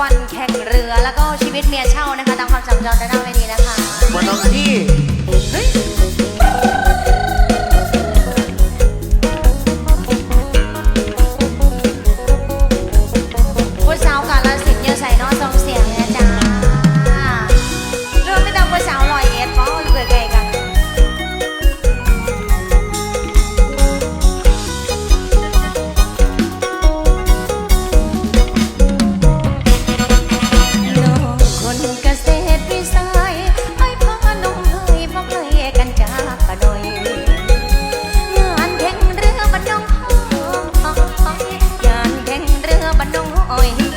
วันแข่งเรือแล้วก็ชีวิตเมียเช่านะคะตามความจำจองจะได้ไว้ดีนะคะ วันที่ บ้านน้องอ้ย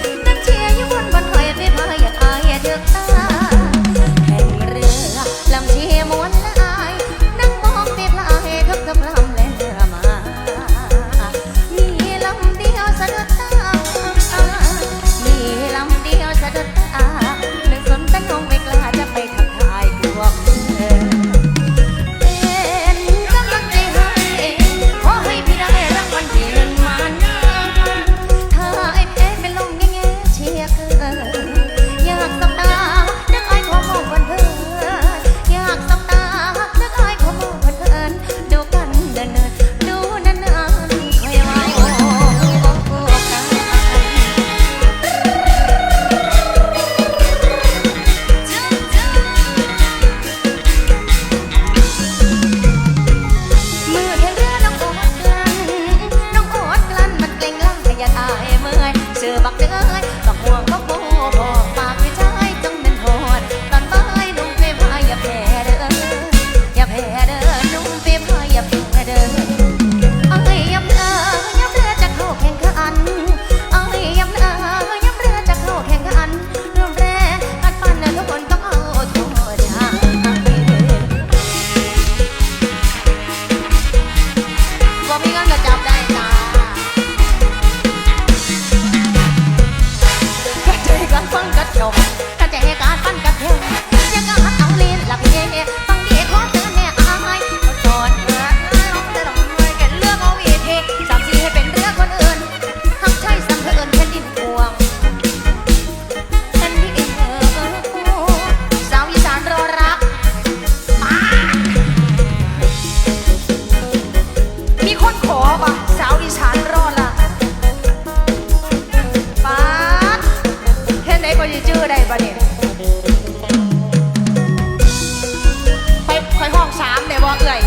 ชื่กเด้ยบักมวงบัโบบอกปากไม่ใช่จังเป็นโหดตอนบนุ่งเฟมให้อย่าแพ้เด้ออย่าแพ้เด้อนุ่งเฟมให้อย่าแพ้เด้ออ้ายยำเอ้ยยำเรือจะเข้าแข่งขันอ้ายยำเอ้ยยำเรือจะเข้าแข่งขันรวมแงกันปั้นทุกคนต้องเอาโทษทางบ่มีเงินก็จับได้ตา กันฟังกัะจบ like